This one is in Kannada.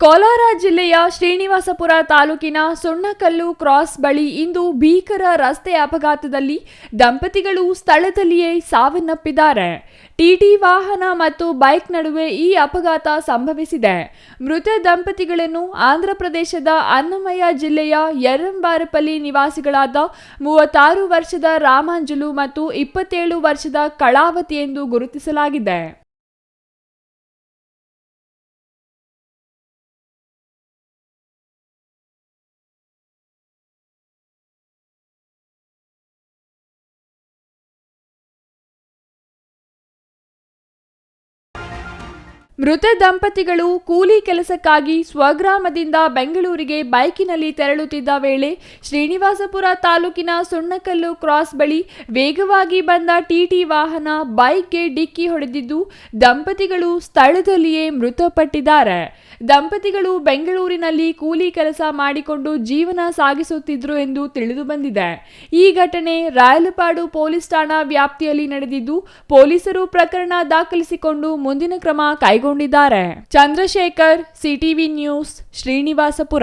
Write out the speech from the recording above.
ಕೋಲಾರ ಜಿಲ್ಲೆಯ ಶ್ರೀನಿವಾಸಪುರ ತಾಲೂಕಿನ ಸುಣ್ಣಕಲ್ಲು ಕ್ರಾಸ್ ಬಳಿ ಇಂದು ಭೀಕರ ರಸ್ತೆ ಅಪಘಾತದಲ್ಲಿ ದಂಪತಿಗಳು ಸ್ಥಳದಲ್ಲಿಯೇ ಸಾವನ್ನಪ್ಪಿದ್ದಾರೆ. ಟಿಟಿ ವಾಹನ ಮತ್ತು ಬೈಕ್ ನಡುವೆ ಈ ಅಪಘಾತ ಸಂಭವಿಸಿದೆ. ಮೃತ ದಂಪತಿಗಳನ್ನು ಆಂಧ್ರ ಪ್ರದೇಶದ ಅನ್ನಮಯ್ಯ ಜಿಲ್ಲೆಯ ಯರಂಬಾರಪಲ್ಲಿ ನಿವಾಸಿಗಳಾದ ಮೂವತ್ತಾರು ವರ್ಷದ ರಾಮಾಂಜುಲು ಮತ್ತು ಇಪ್ಪತ್ತೇಳು ವರ್ಷದ ಕಳಾವತಿ ಎಂದು ಗುರುತಿಸಲಾಗಿದೆ. ಮೃತ ದಂಪತಿಗಳು ಕೂಲಿ ಕೆಲಸಕ್ಕಾಗಿ ಸ್ವಗ್ರಾಮದಿಂದ ಬೆಂಗಳೂರಿಗೆ ಬೈಕಿನಲ್ಲಿ ತೆರಳುತ್ತಿದ್ದ ವೇಳೆ ಶ್ರೀನಿವಾಸಪುರ ತಾಲೂಕಿನ ಸುಣ್ಣಕಲ್ಲು ಕ್ರಾಸ್ ಬಳಿ ವೇಗವಾಗಿ ಬಂದ ಟಿಟಿ ವಾಹನ ಬೈಕ್ಗೆ ಡಿಕ್ಕಿ ಹೊಡೆದಿದ್ದು, ದಂಪತಿಗಳು ಸ್ಥಳದಲ್ಲಿಯೇ ಮೃತಪಟ್ಟಿದ್ದಾರೆ. ದಂಪತಿಗಳು ಬೆಂಗಳೂರಿನಲ್ಲಿ ಕೂಲಿ ಕೆಲಸ ಮಾಡಿಕೊಂಡು ಜೀವನ ಸಾಗಿಸುತ್ತಿದ್ರು ಎಂದು ತಿಳಿದು ಬಂದಿದೆ. ಈ ಘಟನೆ ರಾಯಲಪಾಡು ಪೊಲೀಸ್ ಠಾಣಾ ವ್ಯಾಪ್ತಿಯಲ್ಲಿ ನಡೆದಿದ್ದು, ಪೊಲೀಸರು ಪ್ರಕರಣ ದಾಖಲಿಸಿಕೊಂಡು ಮುಂದಿನ ಕ್ರಮ ಕೈಗೊಂಡಿದ್ದಾರೆ. Chandrashekar, CTV news, Srinivaspur.